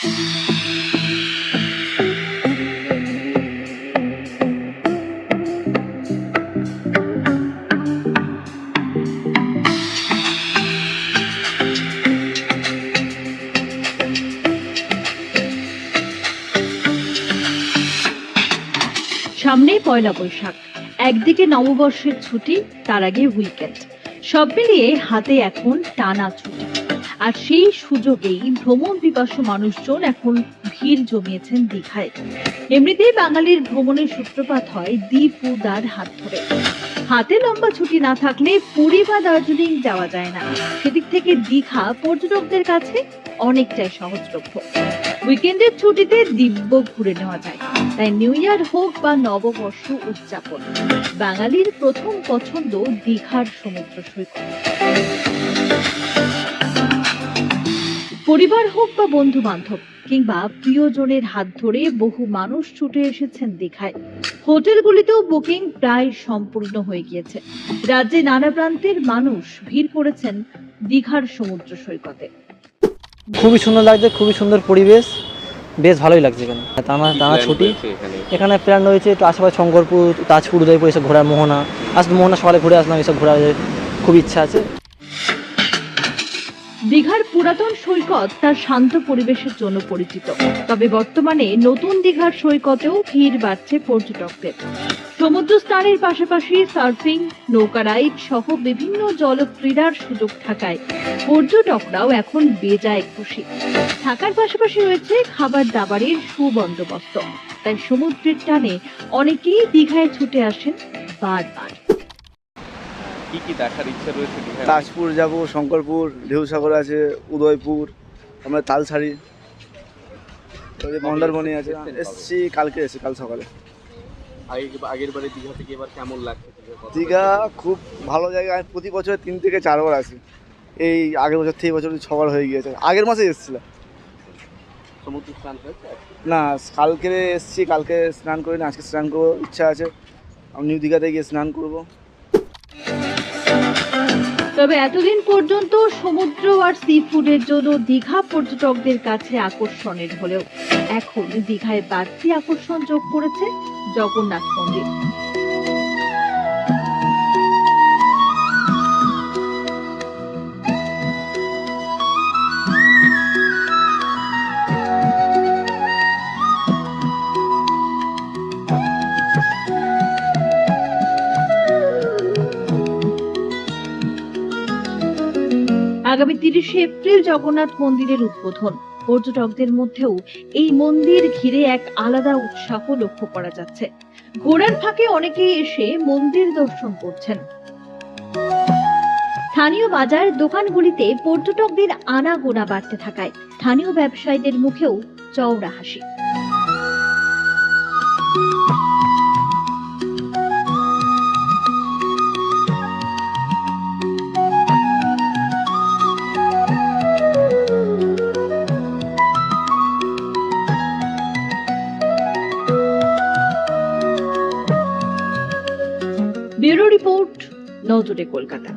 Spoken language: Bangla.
সামনেই পয়লা বৈশাখ। একদিকে নববর্ষের ছুটি, তার আগে উইকেন্ড। সব মিলিয়ে হাতে এখন টানা ছুটি। আর সেই সুযোগেই ভ্রমণ পিপাসু মানুষজন এখন ভিড় জমিয়েছেন দীঘায়। এমনিতেই বাঙালির ভ্রমণের সূত্রপাত হয় দ্বীপ ও দার হাত ধরে। হাতে লম্বা ছুটি না থাকলে পুরী বা দার্জিলিং যাওয়া যায় না। সেদিক থেকে দীঘা পর্যটকদের কাছে অনেকটাই সহজলভ্য। উইকেন্ডের ছুটিতে দিব্য ঘুরে নেওয়া যায়। তাই নিউ ইয়ার হোক বা নববর্ষ উদযাপন, বাঙালির প্রথম পছন্দ দীঘার সমুদ্র সৈকত। পরিবার হোক বা বন্ধু বান্ধব কিংবা প্রিয়জনের হাত ধরে বহু মানুষ ছুটে এসেছেন দীঘায়। হোটেলগুলিতেও বুকিং প্রায় সম্পূর্ণ হয়ে গিয়েছে। রাজ্যে নানা প্রান্তের মানুষ ভিড় করেছেন দীঘার সমুদ্র সৈকতে। খুবই সুন্দর লাগছে খুবই সুন্দর পরিবেশ। বেশ ভালোই লাগছে এখানে। টানা টানা ছুটি। এখানে। প্ল্যান রয়েছে একটু আশেপাশে শঙ্করপুর তাজপুর উদয়পুর এসব ঘোরার মোহনা। আসলে মোহনা সকালে ঘুরে আসলাম এসব ঘোরার খুব ইচ্ছা আছে। দীঘার পুরাতন সৈকত তার শান্ত পরিবেশের জন্য পরিচিত। তবে বর্তমানে নতুন দীঘার সৈকতেও ভিড় বাড়ছে পর্যটকদের। সমুদ্র স্নানের পাশাপাশি সার্ফিং, নৌকা রাইড সহ বিভিন্ন জলক্রীড়ার সুযোগ থাকায় পর্যটকরাও এখন বেজায় খুশি। থাকার পাশাপাশি রয়েছে খাবার দাবারের সুবন্দোবস্ত। তাই সমুদ্রের টানে অনেকেই দীঘায় ছুটে আসেন বারবার। কি কি দেখার ইচ্ছা রয়েছে দীঘায়? তাজপুর যাব শঙ্করপুর ঢেউসাগর আছে উদয়পুর আমরা তালসারি মন্দারমণি আছে? এসছি কালকে এসেছি কাল সকালে। আগে- আগের বারে দীঘা থেকে এবার কেমন লাগছে? দীঘা খুব ভালো জায়গা আমি প্রতি বছর তিন থেকে চারবার আসি। এই আগের বছর থেকে বছর ছবার হয়ে গিয়েছে। আগের মাসে এসেছিলাম। সমুদ্র স্নান না কালকে এসছি কালকে স্নান করিনি আজকে স্নান করব ইচ্ছা আছে। আমি নিউ দীঘাতে গিয়ে স্নান করব। তবে এতদিন পর্যন্ত সমুদ্র আর সি ফুডের জন্য দীঘা পর্যটকদের কাছে আকর্ষণের হলেও এখন দীঘায় বাড়তি আকর্ষণ যোগ করেছে জগন্নাথ মন্দির। আগামী তিরিশে এপ্রিল জগন্নাথ মন্দিরের উদ্বোধন। পর্যটকদের মধ্যেও এই মন্দির ঘিরে এক আলাদা উৎসাহ লক্ষ্য করা যাচ্ছে। ঘোড়ার ফাঁকে অনেকেই এসে মন্দির দর্শন করছেন। স্থানীয় বাজার দোকানগুলিতে পর্যটকদের আনাগোনা বাড়তে থাকায় স্থানীয় ব্যবসায়ীদের মুখেও চওড়া হাসি। রিপোর্ট নজরে কলকাতা।